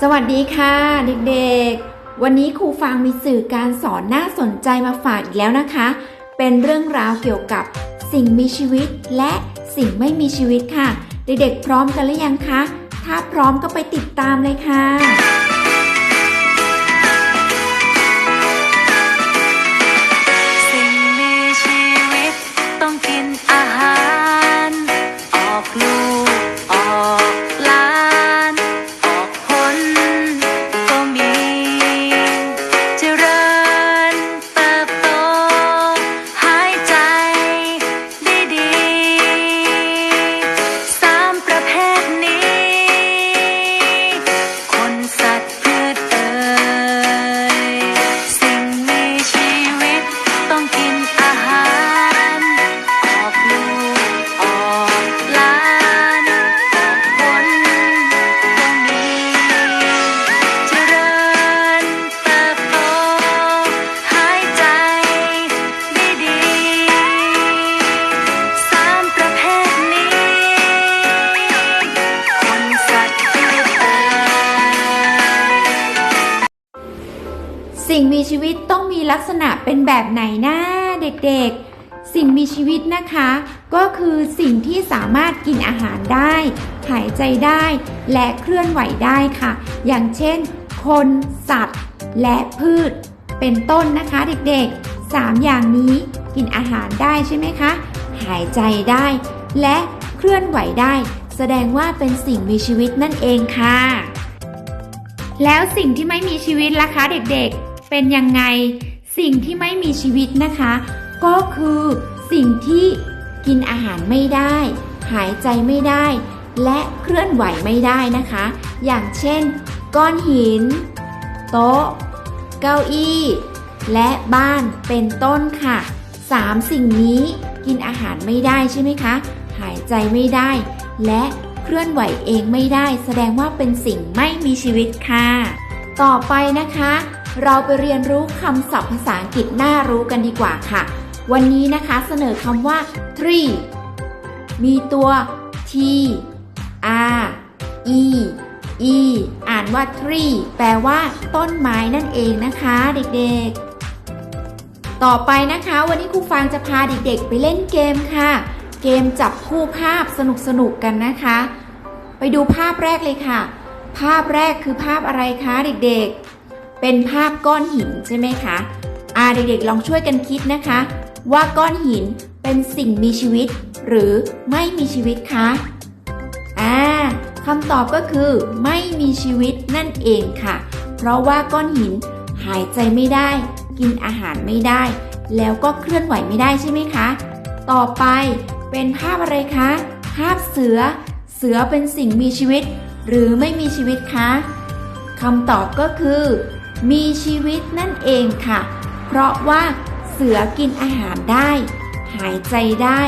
สวัสดีค่ะ เด็กๆ วันนี้ครูฟางมีสื่อการสอนน่าสนใจมาฝากอีกแล้วนะคะ เป็นเรื่องราวเกี่ยวกับสิ่งมีชีวิตและสิ่งไม่มีชีวิตค่ะ เด็กๆ พร้อมกันหรือยังคะ ถ้าพร้อมก็ไปติดตามเลยค่ะ สิ่งมีชีวิตต้องมีลักษณะเป็นแบบไหนนะเด็กๆ สิ่งมีชีวิตนะคะ ก็คือสิ่งที่สามารถกินอาหารได้ หายใจได้ และเคลื่อนไหวได้ค่ะ อย่างเช่น คน สัตว์ และพืช เป็นต้นนะคะเด็กๆ 3 อย่างนี้กินอาหารได้ใช่ไหมคะ หายใจได้ และเคลื่อนไหวได้ แสดงว่าเป็นสิ่งมีชีวิตนั่นเองค่ะแล้วสิ่งที่ไม่มีชีวิตล่ะคะเด็กๆ เป็นยังไงสิ่งที่ไม่มีชีวิตนะคะ ก็คือสิ่งที่กินอาหารไม่ได้ หายใจไม่ได้ และเคลื่อนไหวไม่ได้นะคะ อย่างเช่น ก้อนหิน โต๊ะ เก้าอี้ และบ้านเป็นต้นค่ะสามสิ่งนี้กินอาหารไม่ได้ใช่ไหมคะ หายใจไม่ได้ และเคลื่อนไหวเองไม่ได้ แสดงว่าเป็นสิ่งไม่มีชีวิตค่ะ ต่อไปนะคะ เราไปเรียนรู้คำศัพท์ภาษาอังกฤษน่ารู้กันดีกว่าค่ะ วันนี้นะคะเสนอคำว่า tree มีตัว t r e e อ่านว่า tree แปลว่า ต้นไม้นั่นเองนะคะ เด็กๆ ต่อไปนะคะ วันนี้ครูฟางจะพาเด็กๆ ไปเล่นเกมค่ะ เกมจับคู่ภาพสนุกๆกันนะคะ ไปดูภาพแรกเลยค่ะ ภาพแรกคือภาพอะไรคะเด็กๆ เป็นภาพก้อนหินใช่ไหมคะอ่าเด็กๆลองช่วยกันคิดนะคะ ว่าก้อนหินเป็นสิ่งมีชีวิต หรือไม่มีชีวิตคะอ่าคำตอบก็คือ ไม่มีชีวิตนั่นเองค่ะ เพราะว่าก้อนหินหายใจไม่ได้ กินอาหารไม่ได้ แล้วก็เคลื่อนไหวไม่ได้ใช่ไหมคะ ต่อไปเป็นภาพอะไรคะ ภาพเสือ เสือเป็นสิ่งมีชีวิต หรือไม่มีชีวิตคะคำตอบก็คือ มีชีวิตนั่นเองค่ะ เพราะว่าเสือกินอาหารได้ หายใจได้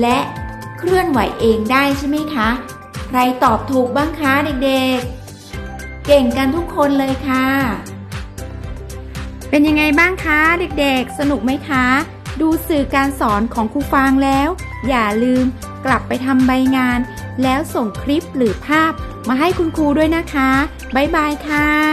และเคลื่อนไหวเองได้ใช่ไหมคะ ใครตอบถูกบ้างคะเด็กๆ เก่งกันทุกคนเลยค่ะ เป็นยังไงบ้างคะเด็กๆ สนุกไหมคะ ดูสื่อการสอนของครูฟางแล้ว อย่าลืมกลับไปทำใบงาน แล้วส่งคลิปหรือภาพมาให้คุณครูด้วยนะคะ บ๊ายบายค่ะ